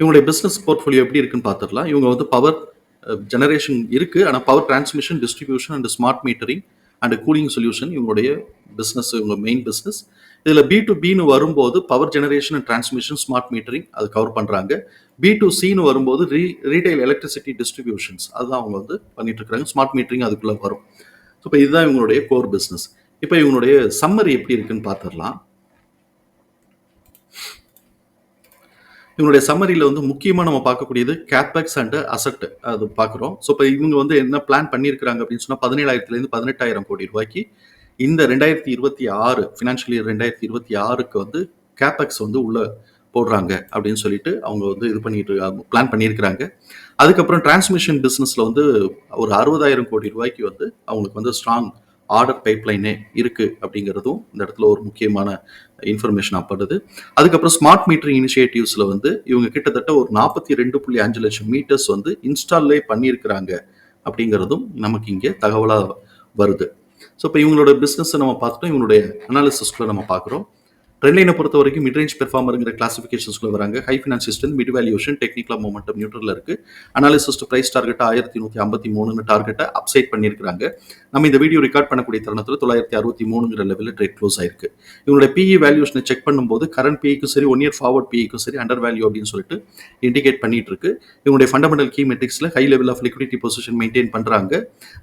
இவங்களுடைய business portfolio எப்படி இருக்குன்னு பார்த்துடலாம். இவங்க வந்து பவர் ஜெனரேஷன் இருக்குது ஆனால் power transmission distribution and smart metering and cooling solution இவங்களுடைய பிஸ்னஸ் இவங்க மெயின் பிஸ்னஸ் இதில் பி டு பின்னு வரும்போது power generation and transmission smart metering அது கவர் பண்ணுறாங்க பி டு சின்னு வரும்போது ரீ ரீட்டைல் எலக்ட்ரிசிட்டி டிஸ்ட்ரிபியூஷன்ஸ் அதுதான் அவங்க வந்து பண்ணிட்டுருக்காங்க ஸ்மார்ட் மீட்டரிங் அதுக்குள்ளே வரும். ஸோ இப்போ இதுதான் இவங்களுடைய கோர் பிஸ்னஸ் இப்போ இவங்களுடைய சம்மரி எப்படி இருக்குன்னு பார்த்துடலாம். இவங்களுடைய சம்மரியில் வந்து முக்கியமாக நம்ம பார்க்கக்கூடியது கேப்பெக்ஸ் அண்ட் அசட் அது பார்க்குறோம். ஸோ இப்போ இவங்க வந்து என்ன பிளான் பண்ணியிருக்கிறாங்க அப்படின்னு சொன்னால் பதினேழாயிரத்துலேருந்து பதினெட்டாயிரம் கோடி ரூபாய்க்கு இந்த ரெண்டாயிரத்தி இருபத்தி ஆறு ஃபினான்ஷியல் இயர் ரெண்டாயிரத்தி இருபத்தி ஆறுக்கு வந்து கேப்பெக்ஸ் வந்து உள்ள போடுறாங்க அப்படின்னு சொல்லிட்டு அவங்க வந்து இது பண்ணிட்டு பிளான் பண்ணியிருக்கிறாங்க. அதுக்கப்புறம் டிரான்ஸ்மிஷன் பிஸ்னஸில் வந்து ஒரு அறுபதாயிரம் கோடி ரூபாய்க்கு வந்து அவங்களுக்கு வந்து ஸ்ட்ராங் ஆர்டர் பைப்லைனே இருக்குது அப்படிங்கிறதும் இந்த இடத்துல ஒரு முக்கியமான இன்ஃபர்மேஷன் ஆப்படுது அதுக்கப்புறம் ஸ்மார்ட் மீட்டரிங் இனிஷியேட்டிவ்ஸில் வந்து இவங்க கிட்டத்தட்ட ஒரு நாற்பத்தி ரெண்டு புள்ளி அஞ்சு லட்சம் மீட்டர்ஸ் வந்து இன்ஸ்டால்லே பண்ணியிருக்கிறாங்க அப்படிங்கிறதும் நமக்கு இங்கே தகவலாக வருது. ஸோ இப்போ இவங்களோட பிஸ்னஸை நம்ம பார்த்துட்டோம். இவங்களுடைய அனாலிசிஸ்க்குள்ள நம்ம பார்க்குறோம். ட்ரெண்ட்லைனை பொறுத்த வரைக்கும் மிட்ரேஞ்ச் பெர்ஃபார்மருங்கிற கிளாசிஃபிகேஷன்ஸ்குள்ள வராங்க. High finance system mid valuation டெக்னிக்கலா மூமெண்டம் நியூட்ரல் இருக்கு. அனாலிசிஸ்ட் பிரைஸ் டார்கெட் ஆயிரத்தி நூற்றி ஐம்பத்தி மூணுன்னு டார்கெட்டை அப்சைட் பண்ணியிருக்காங்க நம்ம இந்த வீடியோ ரெக்கார்ட் பண்ணக்கூடிய தருணத்தில் தொள்ளாயிரத்தி அறுபத்தி மூணுங்கிற லெவலில் ட்ரேட் க்ளோஸ் ஆயிருக்கு. இவங்களுடைய பிஇ வேல்யூஷனை செக் பண்ணும்போது கரண்ட் பிஇக்கும் சரி ஒன் இயர் ஃபார்வர்ட் பிஇக்கும் சரி அண்டர் வேல்யூ அப்படின்னு சொல்லிட்டு இண்டிகேட் பண்ணிட்டு இருக்கு இவங்களுடைய fundamental key மெட்ரிக்ஸில் high level of liquidity position maintain பண்ணுறாங்க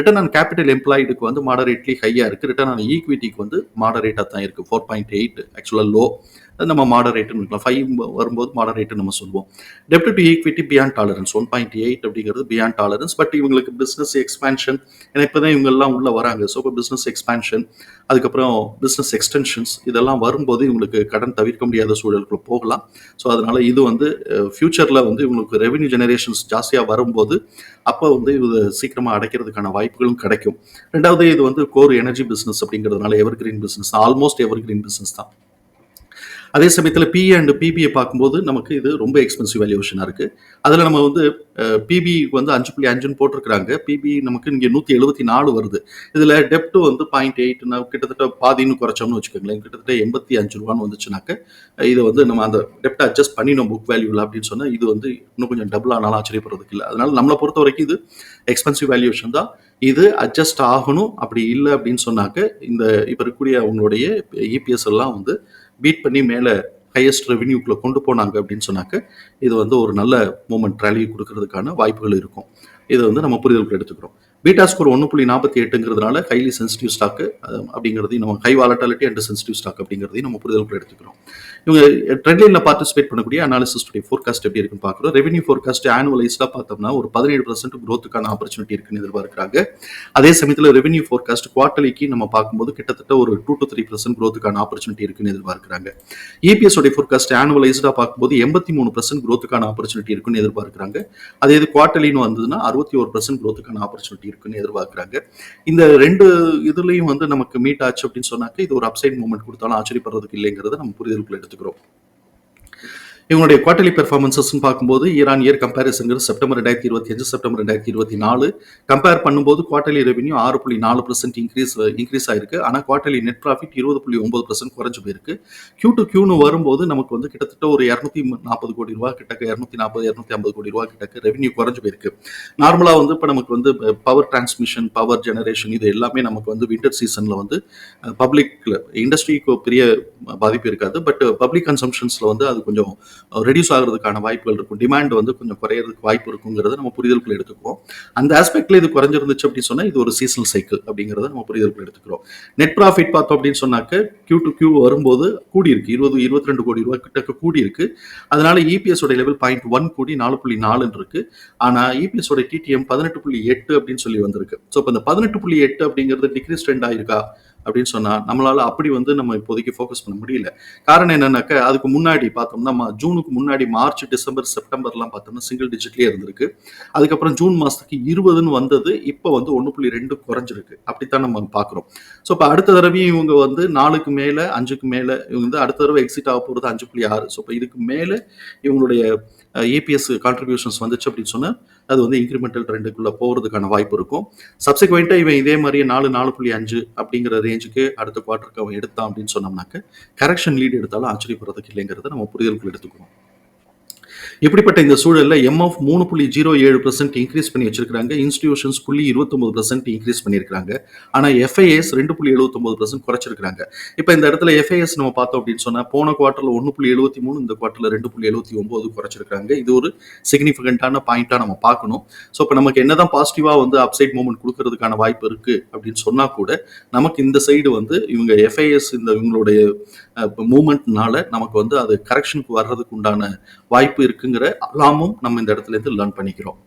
ரிட்டர்ன் ஆன் கேபிட்டல் எம்ப்ளாய்டுக்கு வந்து மாடரேட்லி ஹையாக இருக்குது ரிட்டர்ன் ஆன் ஈக்விட்டிக்கு வந்து மாடரேட்டாக தான் இருக்குது ஃபோர் பாயிண்ட் எயிட் ஆக்சுவலாக லோ அது நம்ம மாடரேட்டுன்னு இருக்கலாம். ஃபைவ் வரும்போது மாடரேட்டு நம்ம சொல்லுவோம். டெப்ட் to equity beyond tolerance one point eight அப்படிங்கிறது பியாண்ட் டாலரன்ஸ் பட் இவங்களுக்கு பிஸ்னஸ் எக்ஸ்பேன்ஷன் ஏன்னா இப்போ தான் இவங்கெல்லாம் உள்ளே வராங்க. ஸோ இப்போ பிஸ்னஸ் எக்ஸ்பேன்ஷன் அதுக்கப்புறம் பிஸ்னஸ் எக்ஸ்டென்ஷன்ஸ் இதெல்லாம் வரும்போது இவங்களுக்கு கடன் தவிர்க்க முடியாத சூழலுக்குள்ள போகலாம். ஸோ அதனால இது வந்து ஃப்யூச்சரில் வந்து இவங்களுக்கு ரெவென்யூ ஜெனரேஷன்ஸ் ஜாஸ்தியாக வரும்போது அப்போ வந்து இது சீக்கிரமாக அடைக்கிறதுக்கான வாய்ப்புகளும் கிடைக்கும். ரெண்டாவது இது வந்து கோர் எனர்ஜி பிஸ்னஸ் அப்படிங்கிறதுனால evergreen business almost evergreen business தான். அதே சமயத்தில் பிஏ அண்ட் பிபியை பார்க்கும்போது நமக்கு இது ரொம்ப எக்ஸ்பென்சிவ் வேல்யூஷனாக இருக்குது அதில் நம்ம வந்து பிபி வந்து அஞ்சு புள்ளி அஞ்சுன்னு போட்டிருக்கிறாங்க. பிபி நமக்கு இங்கே நூற்றி எழுபத்தி நாலு வருது. இதில் டெப்ட் வந்து பாயிண்ட் எயிட் கிட்டத்தட்ட பாதின்னு குறைச்சோம்னு வச்சுக்கோங்களேன். கிட்டத்தட்ட எண்பத்தி அஞ்சு ரூபான்னு வந்துச்சுனாக்க இதை வந்து நம்ம அந்த டெப்ட் அட்ஜஸ்ட் பண்ணினோம் புக் வேல்யூவில் அப்படின்னு சொன்னால் இது வந்து இன்னும் கொஞ்சம் டபுள் ஆனாலும் ஆச்சரியப்படுறதுக்கு இல்லை. அதனால் நம்மளை பொறுத்த வரைக்கும் இது எக்ஸ்பென்சிவ் வேல்யூஷன் தான். இது அட்ஜஸ்ட் ஆகணும். அப்படி இல்லை அப்படின்னு சொன்னாக்க இந்த இப்போ இருக்கக்கூடிய அவங்களுடைய இபிஎஸ் எல்லாம் வந்து பீட் பண்ணி மேலே ஹையஸ்ட் ரெவென்யூக்குள்ளே கொண்டு போனாங்க அப்படின்னு சொன்னாக்க இது வந்து ஒரு நல்ல மூமெண்ட் ரேலி கொடுக்கறதுக்கான வாய்ப்புகள் இருக்கும். இதை வந்து நம்ம புரிதலுக்கு எடுத்துக்கிறோம். பீட்டா ஸ்கோர் ஒன்று புள்ளி நாற்பத்தி எட்டுங்கிறதுனால ஹைலி சென்சிட்டிவ் ஸ்டாக்கு அப்படிங்கிறதையும் நம்ம high volatility and sensitive stock அப்படிங்கிறதையும் நம்ம புரிதலுக்கு எடுத்துக்கிறோம். இவங்க ட்ரெண்ட்லைனில் பார்ட்டிசிபேட் பண்ணக்கூடிய அனாலிசிஸ்டுடைய ஃபோர்காஸ்ட் எப்படி இருக்குன்னு பார்க்குறோம். ரெவன்யூ ஃபோர்காஸ்ட் ஆனுவலைஸ்டாக பார்த்தோம்னா ஒரு பதினேழு பர்சன்ட் க்ரோத்துக்கான ஆப்பர்ச்சுனிட்டி இருக்குன்னு எதிர்பார்க்குறாங்க. அதே சமயத்தில் ரெவென்யூ ஃபோர்காஸ்ட் குவார்டலிக்கு நம்ம பார்க்கும்போது கிட்டத்தட்ட ஒரு டூ டு த்ரீ பர்சன்ட் க்ரோத்துக்கான ஆப்பர்ச்சுனிட்டி இருக்குன்னு எதிர்பார்க்குறாங்க. இபிஎஸ் உடைய ஃபோர்காஸ்ட் ஆனுவலைஸ்டாக பார்க்கும்போது எண்பத்தி மூணு பர்சன்ட் க்ரோத்துக்கான ஆப்பர்ச்சுனிட்டி இருக்குன்னு எதிர்பார்க்குறாங்க. அதே இது குவார்டலின்னு வந்ததுன்னா அறுபத்தி ஒரு பர்சன்ட் க்ரோத்துக்கான ஆப்பர்ச்சுனிட்டி இருக்குன்னு எதிர்பார்க்குறாங்க. இந்த ரெண்டு இதுலையும் வந்து நமக்கு மீட் ஆச்சு அப்படின்னு சொன்னாக்க இது ஒரு அப்சைட் மூமெண்ட் கொடுத்தாலும் ஆச்சரியப்படுறதுக்கு இல்லைங்கிறத நம்ம புரிதலுக்குள்ள எடுத்துக்கிறோம். இவங்களுடைய குவார்டர்லி பெர்ஃபார்மன்சஸ்ன்னு பார்க்கும்போது ஈரான் இயர் கம்பேரிசன்கிறது செப்டம்பர் ரெண்டாயிரத்தி இருபத்தி அஞ்சு செப்டம்பர் ரெண்டாயிரத்தி இருபத்தி நாலு. கம்பேர் பண்ணும்போது குவார்டர்லி ரெவன்யூ ஆறு புள்ளி நாலு பர்சன்ட் இன்க்ரீஸ் இன்க்ரீஸ் ஆயிருக்கு. ஆனால் குவார்டர்லி நெட் ப்ராஃபிட் இருபது புள்ளி ஒன்பது பர்சன்ட் குறைஞ்சு போயிருக்கு. கியூ டு கியூன்னு வரும்போது நமக்கு வந்து கிட்டத்தட்ட ஒரு இரநூத்தி நாற்பது கோடி ரூபா கிட்டக்க இரநூத்தி நாற்பது இரநூத்தி ஐம்பது கோடி ரூபா கிட்டக்க ரெவன்யூ குறைஞ்சு போயிருக்கு. நார்மலாக வந்து இப்போ நமக்கு வந்து பவர் டிரான்ஸ்மிஷன் பவர் ஜெனரேஷன் இது எல்லாமே நமக்கு வந்து வின்டர் சீசனில் வந்து பப்ளிக்ல இண்டஸ்ட்ரிக்கு பெரிய பாதிப்பு இருக்காது. பட் பப்ளிக் கன்சம்ஷன்ஸில் வந்து அது கொஞ்சம் ரெடியூஸ் ஆகிறதுக்கான வாய்ப்புகள் இருக்கும். டிமாண்ட் வந்து கொஞ்சம் குறையிறதுக்கு வாய்ப்பு இருக்குங்கிறத நம்ம புரிதலுக்குள்ள எடுத்துக்குவோம். அந்த ஆஸ்பெக்ட்ல இது குறைஞ்சிருந்துச்சு அப்படின்னு சொன்னா இது ஒரு சீசனல் சைக்கிள் அப்படிங்கிறத நம்ம புரிதலுக்குள்ள எடுத்துக்கிறோம். நெட் ப்ராஃபிட் பார்த்தோம் அப்படின்னு சொன்னாக்க கியூ டு கியூ வரும்போது கூடி இருக்கு இருபது இருபத்தி ரெண்டு கோடி ரூபாய் கிட்ட கூடி இருக்கு அதனால இபிஎஸ் உடைய லெவல் பாயிண்ட் ஒன் கோடி நாலு புள்ளி நாலுன்னு இருக்கு. ஆனா இபிஎஸ் உடைய டிடிஎம் பதினெட்டு புள்ளி எட்டு அப்படின்னு சொல்லி வந்திருக்கு. ஸோ இப்போ இந்த பதினெட்டு புள்ளி எட்டு அப்படிங்கிறது டிகிரிஸ் ட்ரெண்ட் ஆயிருக்கா? அப்படின்னு சொன்னா நம்மளால அப்படி வந்து நம்ம இப்போதைக்கு ஃபோக்கஸ் பண்ண முடியல. காரணம் என்னன்னாக்க அதுக்கு முன்னாடி பார்த்தோம்னா மா- ஜூனுக்கு முன்னாடி மார்ச் டிசம்பர் செப்டம்பர்லாம் பார்த்தோம்னா சிங்கிள் டிஜிட்லேயே இருந்திருக்கு. அதுக்கப்புறம் ஜூன் மாசத்துக்கு இருபதுன்னு வந்தது இப்போ வந்து ஒன்று புள்ளி ரெண்டு குறைஞ்சிருக்கு. அப்படித்தான் நம்ம பார்க்குறோம். ஸோ இப்போ அடுத்த தடவையும் இவங்க வந்து நாலுக்கு மேலே அஞ்சுக்கு மேலே இவங்க வந்து அடுத்த தடவை எக்ஸிட் ஆக போகிறது அஞ்சு புள்ளி ஆறு. ஸோ இப்போ இதுக்கு மேலே இவங்களுடைய ஏபிஎஸ் கான்ட்ரிபியூஷன்ஸ் வந்துச்சு அப்படின்னு சொன்னால் அது வந்து இன்க்ரிமெண்டல் ட்ரெண்டுக்குள்ளே போகிறதுக்கான வாய்ப்பு இருக்கும். சப்சிக்வெண்ட்டாக இவன் இதே மாதிரியே நாலு நாலு புள்ளி அஞ்சு அப்படிங்கிற ரேஞ்சுக்கு அடுத்த குவார்ட்டருக்கு அவன் எடுத்தான் அப்படின்னு சொன்னோம்னாக்க கரெக்ஷன் லீடு எடுத்தாலும் ஆச்சரியப்படுறதுக்கு இல்லைங்கிறத நம்ம புரிதலுக்குள் எடுத்துக்கணும் இப்படிப்பட்ட இந்த சூழலில் எம்எஃப் மூணு புள்ளி ஜீரோ ஏழு பர்சன்ட் இன்க்ரீஸ் பண்ணி வச்சிருக்காங்க இன்ஸ்டிடியூஷன்ஸ் புள்ளி இருபத்தொம்பது பர்சன்ட் இன்க்ரீஸ் பண்ணியிருக்காங்க ஆனால் எஃப்ஐஎஸ் ரெண்டு புள்ளி எழுபத்தொம்பது பர்சன்ட் குறைச்சிருக்காங்க இப்போ இந்த இடத்துல எஃப்ஐஎஸ் நம்ம பார்த்தோம் அப்படின்னு சொன்னால் போன குவார்ட்டரில் ஒன்று புள்ளி எழுபத்தி மூணு இந்த குவார்ட்டரில் ரெண்டு புள்ளி எழுபத்தி ஒம்பது குறைச்சிருக்காங்க இது ஒரு சிக்னிஃபிகண்டான பாயிண்ட்டாக நம்ம பார்க்கணும். ஸோ இப்போ நமக்கு என்னதான் பாசிட்டிவாக வந்து அப்சைட் மூவ்மெண்ட் கொடுக்கறதுக்கான வாய்ப்பு இருக்குது அப்படின்னு சொன்னால் கூட நமக்கு இந்த சைடு வந்து இவங்க எஃப்ஐஎஸ் இந்த இவங்களுடைய மூமெண்ட்னால நமக்கு வந்து அது கரெக்ஷனுக்கு வர்றதுக்கு உண்டான வாய்ப்பு இருக்குங்கிற எல்லாமும் நம்ம இந்த இடத்துல இருந்து லேர்ன் பண்ணிக்கிறோம்.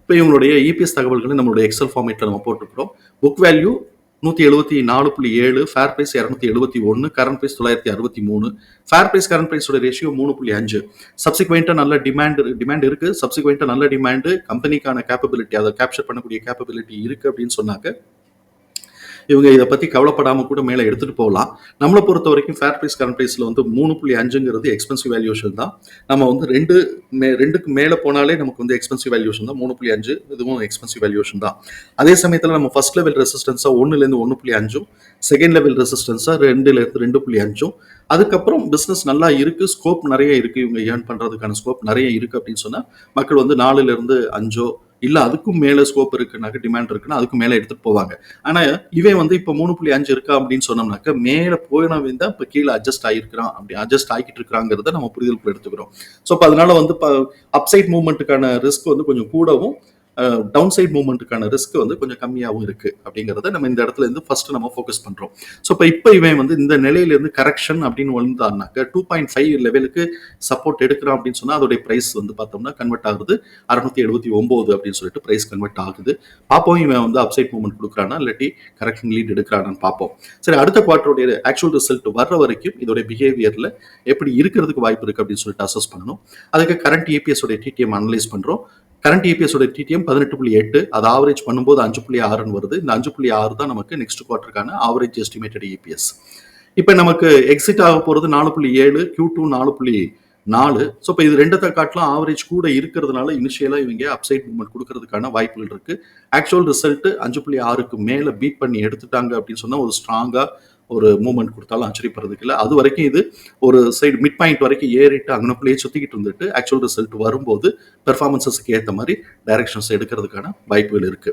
இப்போ இவங்களுடைய இபிஎஸ் தகவல்களை நம்மளுடைய எக்ஸல் ஃபார்மேட்டில் நம்ம போட்டுக்கிறோம் புக் வேல்யூ நூற்றி எழுபத்தி நாலு புள்ளி ஏழு ஃபேர் ப்ரைஸ் இரநூத்தி எழுபத்தி ஒன்று கரண்ட் ப்ரைஸ் தொள்ளாயிரத்தி அறுபத்தி மூணு ஃபேர் ப்ரைஸ் கரண்ட் ப்ரைஸோட ரேஷியோ மூணு புள்ளி அஞ்சு. சப்சிக்வெண்ட்டாக நல்ல டிமாண்ட் டிமாண்ட் இருக்குது சப்சிக்வெண்ட்டாக நல்ல டிமாண்டு கம்பெனிக்கான கேப்பபிலிட்டி அதை கேப்சர் பண்ணக்கூடிய கேப்பபிலிட்டி இருக்குது அப்படின்னு சொன்னாக்க இவங்க இதை பற்றி கவலைப்படாமல் கூட மேலே எடுத்துகிட்டு போகலாம். நம்மளை பொறுத்த வரைக்கும் ஃபேர் ப்ரைஸ் கரண்ட் ப்ரைஸில் வந்து மூணு புள்ளி அஞ்சுங்கிறது எக்ஸ்பென்சிவ் வேல்யூஷன் தான். நம்ம வந்து ரெண்டு மே ரெண்டுக்கு மேலே போனாலே நமக்கு வந்து எக்ஸ்பென்சிவ் வேல்யூஷன் தான். மூணு புள்ளி அஞ்சு இதுவும் எக்ஸ்பென்சிவ் வேல்யூஷன் தான். அதே சமயத்தில் நம்ம ஃபர்ஸ்ட் லெவல் ரெசிஸ்டன்ஸாக ஒன்றுலேருந்து ஒன்று புள்ளி அஞ்சும் செகண்ட் லெவல் ரெசிஸ்டன்ஸாக ரெண்டுலேருந்து ரெண்டு புள்ளி அஞ்சும். அதுக்கப்புறம் பிஸ்னஸ் நல்லா இருக்கு ஸ்கோப் நிறைய இருக்கு. இவங்க ஏர்ன் பண்றதுக்கான ஸ்கோப் நிறைய இருக்கு அப்படின்னு சொன்னா மக்கள் வந்து நாலுல இருந்து அஞ்சோ இல்ல அதுக்கும் மேலே ஸ்கோப் இருக்குனாக்க டிமாண்ட் இருக்குன்னா அதுக்கும் மேலே எடுத்துட்டு போவாங்க. ஆனா இவன் வந்து இப்ப மூணு புள்ளி அஞ்சு இருக்கா அப்படின்னு சொன்னோம்னாக்க மேலே போயினவன் தான் இப்ப கீழே அட்ஜஸ்ட் ஆகிருக்கிறான் அப்படி அட்ஜஸ்ட் ஆகிட்டு இருக்கிறாங்கிறத நம்ம புரிதலுக்குள்ள எடுத்துக்கிறோம். ஸோ அப்ப அதனால வந்து அப்சைட் மூவ்மெண்ட்டுக்கான ரிஸ்க் வந்து கொஞ்சம் கூடவும் டவுன் சைட் மூவ்மெண்ட்டுக்கான ரிஸ்க் வந்து கொஞ்சம் கம்மியாகவும் இருக்கு அப்படிங்கிறத நம்ம இந்த இடத்துல இருந்து ஃபர்ஸ்ட் நம்ம ஃபோக்கஸ் பண்றோம். ஸோ இப்போ இப்போ இவன் வந்து இந்த நிலையிலேருந்து கரெக்ஷன் அப்படின்னு வந்தான்னாக்க டூ பாயிண்ட் ஃபைவ் லெவலுக்கு சப்போர்ட் எடுக்கிறான் அப்படின்னு சொன்னா அதோடைய பிரைஸ் வந்து பார்த்தோம்னா கன்வெர்ட் ஆகுது அறுநூத்தி எழுபத்தி ஒன்பது அப்படின்னு சொல்லிட்டு பிரைஸ் கன்வெர்ட் ஆகுது. பார்ப்போம் இவன் வந்து அப்சைட் மூவ்மெண்ட் கொடுக்குறானா இல்லாட்டி கரெக்ஷன் லீட் எடுக்கிறானான்னு பார்ப்போம். சரி அடுத்த குவார்டருடைய ஆக்சுவல் ரிசல்ட் வர்ற வரைக்கும் இதோட பிஹேவியர்ல எப்படி இருக்கிறதுக்கு வாய்ப்பு இருக்கு அப்படின்னு சொல்லிட்டு அசஸ் பண்ணணும். அதுக்கு கரண்ட் ஏபிஎஸ் உடைய டிடிஎம் அனலைஸ் பண்றோம். கரண்ட் EPS உடைய டிடிஎம் பதினெட்டு புள்ளி எட்டு அது ஆவரேஜ் பண்ணும்போது அஞ்சு புள்ளி ஆறுன்னு வருது. இந்த அஞ்சு புள்ளி ஆறு தான் நமக்கு நெக்ஸ்ட் குவார்ட்டருக்கான ஆவரேஜ் எஸ்டிமேட்டட் இபிஎஸ் இப்போ நமக்கு எக்ஸிட் ஆக போகிறது நாலு புள்ளி ஏழு கியூ டூ நாலு புள்ளி நாலு. ஸோ இப்போ இது ரெண்டத்தை காட்டிலும் ஆவரேஜ் கூட இருக்கிறதுனால இனிஷியலாக இவங்க அப்சைட் மூவ்மெண்ட் கொடுக்கறதுக்கான வாய்ப்புகள் இருக்கு. ஆக்சுவல் ரிசல்ட் அஞ்சு புள்ளி ஆறுக்கு மேலே பீட் பண்ணி எடுத்துட்டாங்க அப்படின்னு சொன்னால் ஒரு ஸ்ட்ராங்காக ஒரு மூமெண்ட் கொடுத்தாலும் ஆச்சரியப்படுறதுக்கு இல்லை. அது வரைக்கும் இது ஒரு சைடு மிட் பாயிண்ட் வரைக்கும் ஏறிட்டு அங்கனக்குள்ளேயே சுற்றிக்கிட்டு இருந்துட்டு ஆக்சுவல் ரிசல்ட் வரும்போது பெர்ஃபார்மன்ஸஸ்க்கு ஏற்ற மாதிரி டைரக்ஷன்ஸ் எடுக்கிறதுக்கான வாய்ப்புகள் இருக்கு.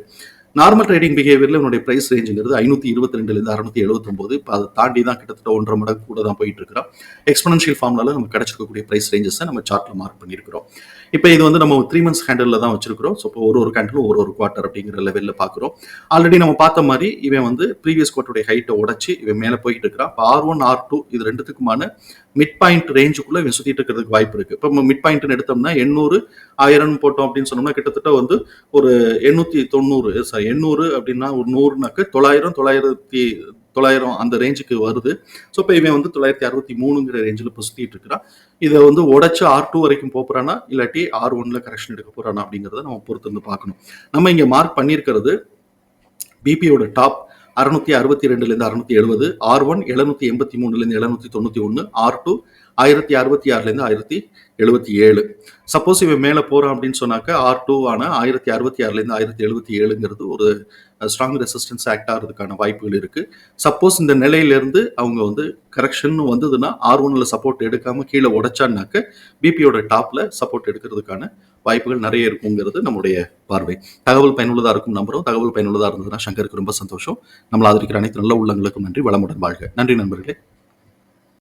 நார்மல் ட்ரேடிங் பிஹேவியரில் உன்னுடைய ப்ரைஸ் ரேஞ்சுங்கிறது ஐநூற்றி இருபத்தி ரெண்டுலேருந்து அறுநூத்தி எழுபத்தொம்போது இப்போ அதை தாண்டி தான் கிட்டத்தட்ட ஒன்றரை மடங்கு கூட தான் போயிட்டு இருக்கிறோம் எக்ஸ்பனன்ஷியல் ஃபார்ம்னால நம்ம கிடைச்சிருக்கக்கூடிய ப்ரைஸ் ரேஞ்சஸை நம்ம சார்ட்டில் மார்க் பண்ணியிருக்கிறோம். இப்போ இது வந்து நம்ம த்ரீ மந்த்ஸ் ஹேண்டலில் தான் வச்சிருக்கிறோம். ஸோ இப்போ ஒரு ஒரு கேண்டிலும் ஒரு ஒரு குவார்ட்டர் அப்படிங்கிற லெவலில் பார்க்குறோம். ஆல்ரெடி நம்ம பார்த்த மாதிரி இவன் வந்து ப்ரீவியஸ் குவார்ட்டருடைய ஹைட்டை உடச்சி இவன் மேலே போயிட்டு இருக்கிறான் இப்போ ஆர் ஒன் ஆர் டூ இது ரெண்டுத்துக்குமான மிட் பாயிண்ட் ரேஞ்சுக்குள்ள இவன் சுற்றிட்டு இருக்கிறதுக்கு வாய்ப்பு இருக்கு. இப்போ மிட் பாயிண்ட்னு எடுத்தோம்னா எண்ணூறு ஆயிரம் போட்டோம் அப்படின்னு சொன்னோம்னா கிட்டத்தட்ட வந்து ஒரு எண்ணூற்றி தொண்ணூறு சாரி எண்ணூறு அப்படின்னா ஒரு நூறுனாக்கு தொள்ளாயிரம் தொள்ளாயிரத்தி தொள்ளாயிரம் அந்த ரேஞ்சுக்கு வருது. ஸோ இப்போ இவன் வந்து தொள்ளாயிரத்தி அறுபத்தி மூணுங்கிற ரேஞ்சில் இப்போ சுற்றிட்டு இருக்கிறான். இதை வந்து உடச்சு ஆர் டூ வரைக்கும் போகிறானா இல்லாட்டி ஆர் ஒன்ல கரெக்ஷன் எடுக்க போறானா அப்படிங்கிறத நம்ம பொறுத்து வந்து பார்க்கணும். நம்ம இங்கே மார்க் பண்ணியிருக்கிறது பிபியோட டாப் அறுநூத்தி அறுபத்தி ரெண்டுலேருந்து அறுநூத்தி எழுபது ஆர் ஒன் எழுநூத்தி எண்பத்தி மூணுலேருந்து எழுநூத்தி தொண்ணூற்றி ஒன்று ஆர் டூ ஆயிரத்தி அறுபத்தி ஆறுலேருந்து ஆயிரத்தி எழுபத்தி ஏழு. சப்போஸ் இவன் மேலே போகிறான் அப்படின்னு சொன்னாக்க ஆர் டூ ஆன ஆயிரத்தி அறுபத்தி ஆறுலேருந்து ஆயிரத்தி எழுபத்தி ஏழுங்கிறது ஒரு ஸ்ட்ராங் ரெசிஸ்டன்ஸ் ஆக்ட் ஆகிறதுக்கான வாய்ப்புகள் இருக்குது சப்போஸ் இந்த நிலையிலேருந்து அவங்க வந்து கரெக்ஷன் வந்ததுன்னா ஆர் ஒன்ல சப்போர்ட் எடுக்காமல் கீழே உடைச்சான்னாக்க பிபியோட டாப்பில் சப்போர்ட் எடுக்கிறதுக்கான வாய்ப்புகள் நிறைய இருக்குங்கிறது நம்முடைய பார்வை. தகவல் பயனுள்ளதாக இருக்கும் நம்புறோம். தகவல் பயனுள்ளதாக இருந்ததுன்னா சங்கருக்கு ரொம்ப சந்தோஷம். நம்மளை ஆதரிக்கிற அனைத்து நல்ல உள்ளங்களுக்கும் நன்றி. வளமுடன் வாழ்க. நன்றி நண்பர்களே.